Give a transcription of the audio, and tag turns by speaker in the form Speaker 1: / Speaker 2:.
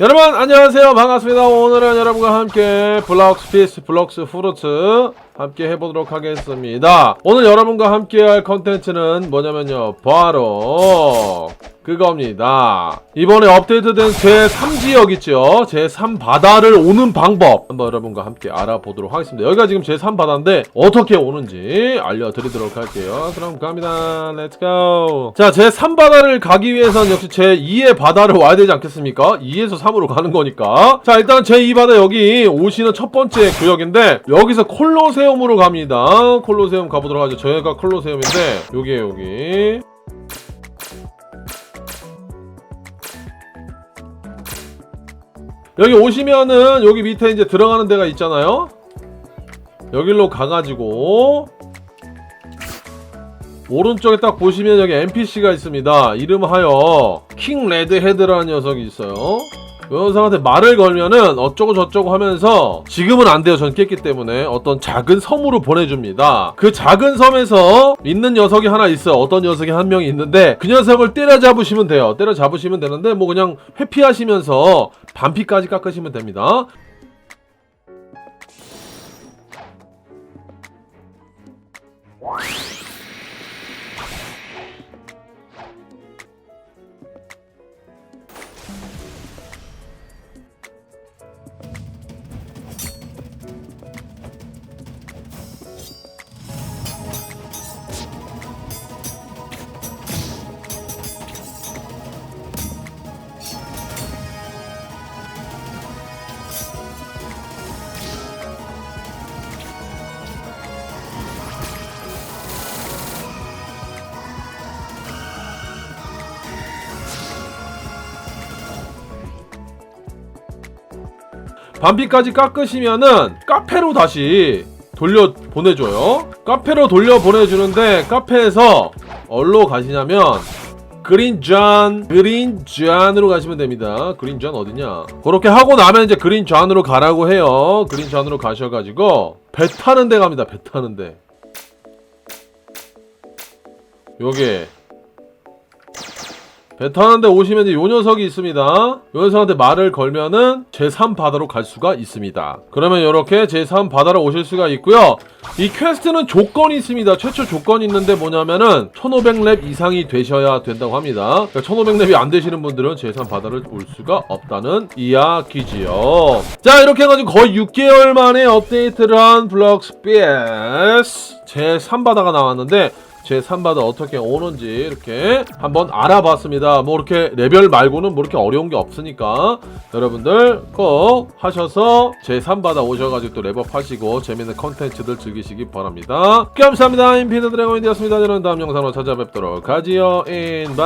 Speaker 1: 여러분 안녕하세요. 반갑습니다. 오늘은 여러분과 함께 블럭스 피스 블럭스 프루트 함께 해보도록 하겠습니다. 오늘 여러분과 함께 할 컨텐츠는 뭐냐면요. 바로 그겁니다. 이번에 업데이트된 제3지역 있죠 제3바다를 오는 방법 한번 여러분과 함께 알아보도록 하겠습니다. 여기가 지금 제3바다인데 어떻게 오는지 알려드리도록 할게요. 그럼 갑니다. 렛츠고 자 제3바다를 가기 위해선 역시 제2의 바다를 와야 되지 않겠습니까? 2에서 3으로 가는 거니까. 자 일단 제2바다 여기 오시는 첫 번째 구역인데 여기서 콜로세움으로 갑니다. 콜로세움 가보도록 하죠. 저희가 콜로세움인데 여기에 여기 여기 오시면은 여기 밑에 이제 들어가는 데가 있잖아요. 여기로 가가지고 오른쪽에 딱 보시면 여기 NPC가 있습니다. 이름하여 킹 레드 헤드라는 녀석이 있어요. 이 녀석한테 말을 걸면은 어쩌고 저쩌고 하면서 지금은 안 돼요. 전 깼기 때문에 어떤 작은 섬으로 보내줍니다. 그 작은 섬에서 있는 녀석이 하나 있어요. 어떤 녀석이 한 명이 있는데 그 녀석을 때려잡으시면 돼요. 때려잡으시면 되는데 뭐 그냥 회피하시면서 반피까지 깎으시면 됩니다. 반피까지 깎으시면은 카페로 다시 돌려 보내줘요. 카페로 돌려 보내주는데 카페에서 어디로 가시냐면 그린존 그린존으로 가시면 됩니다. 그린존 어디냐? 그렇게 하고 나면 이제 그린존으로 가라고 해요. 그린존으로 가셔가지고 배 타는 데 갑니다. 배 타는 데. 요게 배 타는데 오시면 이제 요 녀석이 있습니다. 요 녀석한테 말을 걸면은 제3바다로 갈 수가 있습니다. 그러면 이렇게 제3바다로 오실 수가 있고요. 이 퀘스트는 조건이 있습니다. 최초 조건이 있는데 뭐냐면은 1500렙 이상이 되셔야 된다고 합니다. 그러니까 1500렙이 안 되시는 분들은 제3바다를 올 수가 없다는 이야기지요. 자 이렇게 해가지고 거의 6개월 만에 업데이트를 한 블럭스 PS 제3바다가 나왔는데 제 3바다 어떻게 오는지 이렇게 한번 알아봤습니다. 뭐 이렇게 레벨 말고는 뭐 이렇게 어려운 게 없으니까 여러분들 꼭 하셔서 제 3바다 오셔가지고 또 랩업 하시고 재밌는 컨텐츠들 즐기시기 바랍니다. 감사합니다. 인피드 드래곤이 되었습니다. 저는 다음 영상으로 찾아뵙도록 하지요. 인바